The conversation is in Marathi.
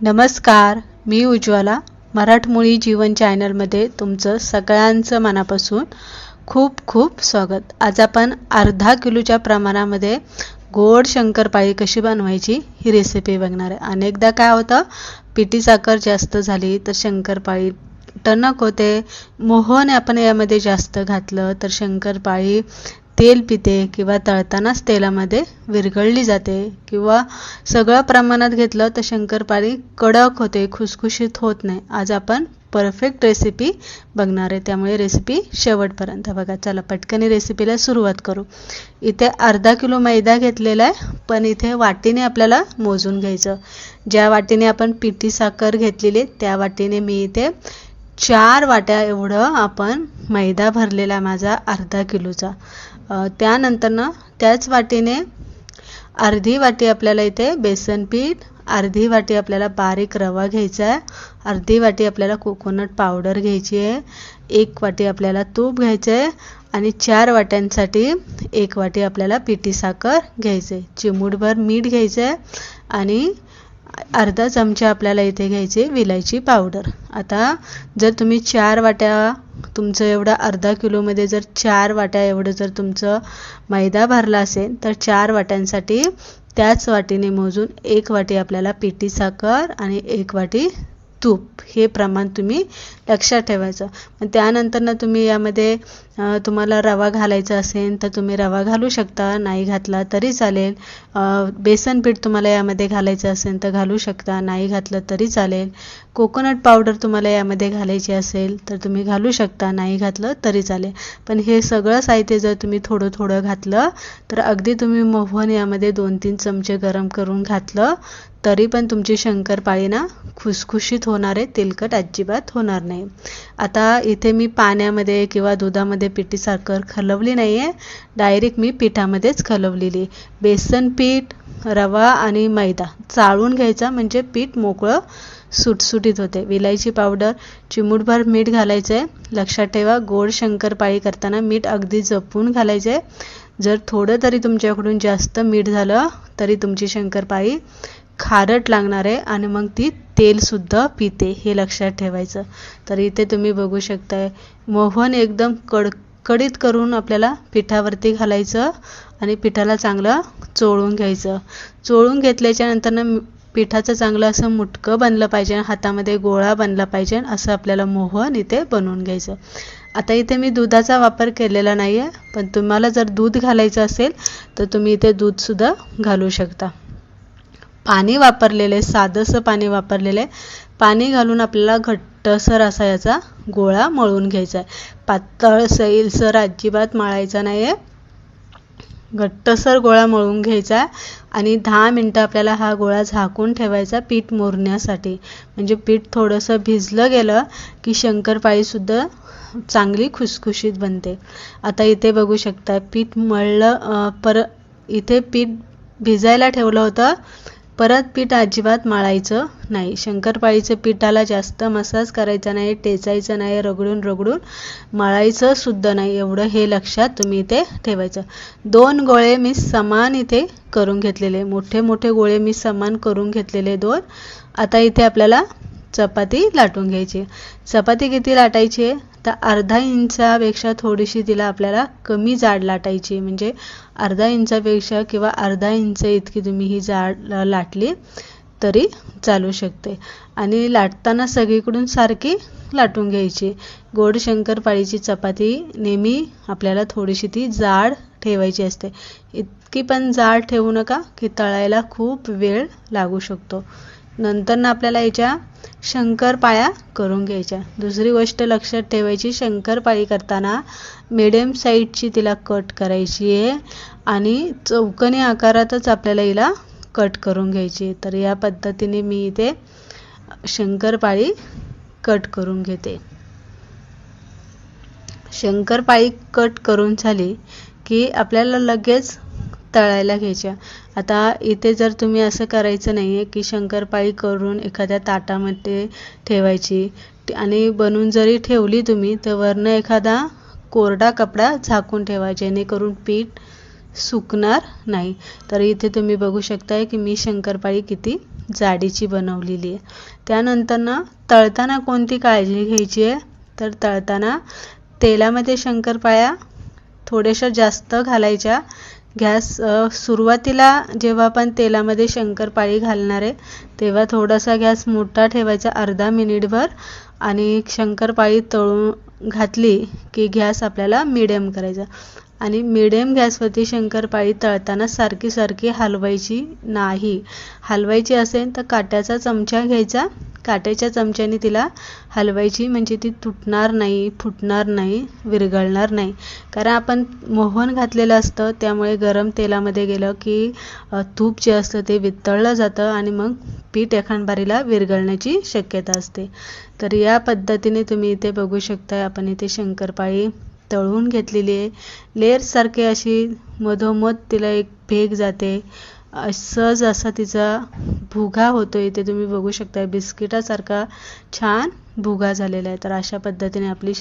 नमस्कार मी उज्ज्वला. मराठमोळी जीवन चॅनलमध्ये तुमचं सगळ्यांचं मनापासून खूप खूप स्वागत. आज आपण अर्धा किलोच्या प्रमाणामध्ये गोड शंकरपाळी कशी बनवायची ही रेसिपी बघणार आहे. अनेकदा काय होतं पिठी साखर जास्त झाली तर शंकरपाळी टणक होते. मोहन आपण यामध्ये जास्त घातलं तर शंकरपाळी तेल पिते किंवा तळतानाच तेलामध्ये विरघळली जाते किंवा सगळं प्रमाणात घेतलं तर शंकरपाळी कडक होते खुसखुशीत होत नाही. आज आपण परफेक्ट रेसिपी बघणार आहे. त्यामुळे रेसिपी शेवटपर्यंत बघा. चला पटकनी रेसिपीला सुरुवात करू. इथे अर्धा किलो मैदा घेतलेला आहे पण इथे वाटीने आपल्याला मोजून घ्यायचं. ज्या वाटीने आपण पिठी साखर घेतलेली त्या वाटीने मी इथे चार वाट्या एवढं आपण मैदा भरलेला माझा अर्धा किलोचा. त्यानंतर ना त्याच वाटीने अर्धी वाटी आपल्याला इथे बेसन पीठ अर्धी वाटी आपल्याला बारीक रवा घ्यायचा आहे अर्धी वाटी आपल्याला कोकोनट पावडर घ्यायची आहे एक वाटी आपल्याला तूप घ्यायचं आहे आणि चार वाट्यांसाठी एक वाटी आपल्याला पिठी साखर घ्यायचं आहे. चिमूटभर मीठ घ्यायचं आहे आणि अर्धा चमचा आपल्याला इथे घ्यायचे विलायची पावडर. आता जर तुम्ही चार वाट्या तुमचं एवढं अर्धा किलोमध्ये जर चार वाट्या एवढं जर तुमचं मैदा भरला असेल तर चार वाट्यांसाठी त्याच वाटीने मोजून एक वाटी आपल्याला पिठी साखर आणि एक वाटी तूप हे प्रमाण तुम्ही लक्षात ठेवायचं. पण त्यानंतर ना तुम्ही यामध्ये तुम्हाला रवा घालायचा असेल तर तुम्ही रवा घालू शकता नाही घातला तरी चालेल. बेसन पीठ तुम्हाला यामध्ये घालायचं असेल तर घालू शकता नाही घातलं तरी चालेल. कोकोनट पावडर तुम्हाला यामध्ये घालायची असेल तर तुम्ही घालू शकता नाही घातलं तरी चालेल. पण हे सगळं साहित्य जर तुम्ही थोडं थोडं घातलं तर अगदी तुम्ही मोहन यामध्ये दोन तीन चमचे गरम करून घातलं तरी पण तुमची शंकरपाळी ना खुसखुशीत होणार आहे तेलकट अजिबात होणार नाही. आता इथे मी पाण्यामध्ये किंवा दुधामध्ये पिठी साखर खलवली नाही आहे डायरेक्ट मी पिठामध्येच खलवलेली. बेसन पीठ रवा आणि मैदा चाळून घ्यायचा म्हणजे पीठ मोकळं सुटसुटीत होते. विलायची पावडर चिमूटभर मीठ घालायचं आहे लक्षात ठेवा गोड शंकरपाळी करताना मीठ अगदी जपून घालायचं आहे जर थोडं तरी तुमच्याकडून जास्त मीठ झालं तरी तुमची शंकरपाळी खारट लागणार आहे आणि मग ती तेलसुद्धा पिते हे लक्षात ठेवायचं. तर इथे तुम्ही बघू शकताय मोहन एकदम कडकडीत करून आपल्याला पिठावरती घालायचं आणि पिठाला चांगलं चोळून घ्यायचं. चोळून घेतल्याच्या नंतरनं पिठाचं चांगलं असं मुटकं बनलं पाहिजे हातामध्ये गोळा बनला पाहिजे असं आपल्याला मोहन इथे बनवून घ्यायचं. आता इथे मी दुधाचा वापर केलेला नाही आहे पण तुम्हाला जर दूध घालायचं असेल तर तुम्ही इथे दूधसुद्धा घालू शकता. पाणी वापरलेले साधंसं पाणी वापरलेले पाणी घालून आपल्याला घट्टसर असा याचा गोळा मळून घ्यायचा आहे. पातळ सैलसर अजिबात मळायचा नाही आहे घट्टसर गोळा मळून घ्यायचा आहे आणि दहा मिनटं आपल्याला हा गोळा झाकून ठेवायचा पीठ मुरण्यासाठी म्हणजे पीठ थोडंसं भिजलं गेलं की शंकरपाळीसुद्धा चांगली खुसखुशीत बनते. आता इथे बघू शकता पीठ मळलं पर इथे पीठ भिजायला ठेवलं होतं. परत पीठ अजिबात मळायचं नाही. शंकरपाळीचं पिठाला जास्त मसाज करायचा नाही टेचायचं नाही रगडून रगडून मळायचं सुद्धा नाही. एवढं हे लक्षात तुम्ही इथे ठेवायचं. दोन गोळे मी समान इथे करून घेतलेले. मोठे मोठे गोळे मी समान करून घेतलेले दोन. आता इथे आपल्याला चपाती लाटून घ्यायची. चपाती किती लाटायची? आहे तर अर्धा इंचापेक्षा थोडीशी तिला आपल्याला कमी जाड लाटायची. म्हणजे अर्धा इंचापेक्षा किंवा अर्धा इंच इतकी तुम्ही ही जाड लाटली तरी चालू शकते. आणि लाटताना सगळीकडून सारखी लाटून घ्यायची. गोड शंकरपाळीची चपाती नेहमी आपल्याला थोडीशी ती जाड ठेवायची असते. इतकी पण जाड ठेवू नका की तळायला खूप वेळ लागू शकतो. नंतर ना आपल्याला याच्या शंकरपाळ्या करून घ्यायच्या. दुसरी गोष्ट लक्षात ठेवायची शंकरपाळी करताना मिडियम साईजची तिला कट करायची आहे आणि चौकनी आकारातच आपल्याला हिला कट करून घ्यायची तर या पद्धतीने मी इथे शंकरपाळी कट करून घेते. शंकरपाळी कट करून झाली की आपल्याला लगेच तळायला घ्यायच्या. आता इथे जर तुम्ही असं करायचं नाही आहे की शंकरपाळी करून एखाद्या ताटामध्ये ठेवायची आणि बनवून जरी ठेवली तुम्ही तर वरनं एखादा कोरडा कपडा झाकून ठेवा जेणेकरून पीठ सुकणार नाही. तर इथे तुम्ही बघू शकताय की मी शंकरपाळी किती जाडीची बनवलेली आहे. त्यानंतर ना तळताना कोणती काळजी घ्यायची आहे? तर तळताना तेलामध्ये शंकरपाळ्या थोड्याशा जास्त घालायच्या. गॅस सुरुवातीला जेव्हा आपण तेलामध्ये शंकरपाळी घालणार आहे तेव्हा थोडासा गॅस मोठा ठेवायचा अर्धा मिनिटभर आणि शंकरपाळी तळून घातली की गॅस आपल्याला मिडियम करायचा. आणि मिडियम गॅसवरती शंकरपाळी तळताना सारखी सारखी हलवायची नाही. हलवायची असेल तर काट्याचा चमचा घ्यायचा. काट्याच्या चमच्याने तिला हलवायची म्हणजे ती तुटणार नाही फुटणार नाही विरघळणार नाही. कारण आपण मोहन घातलेलं असतं त्यामुळे गरम तेलामध्ये गेलं की तूप जे असतं ते वितळलं जातं आणि मग पीठ एखांबारीला विरघळण्याची शक्यता असते. तर या पद्धतीने तुम्ही इथे बघू शकता आपण इथे शंकरपाळी तळून घेतलेली लेअरसारखे अशी मधोमध तिला एक भेग जाते. सहज असा तिचा भुगा होतो इथे तुम्ही बघू शकता बिस्किटासारखा छान भुगा झालेला आहे. तर अशा पद्धतीने आपली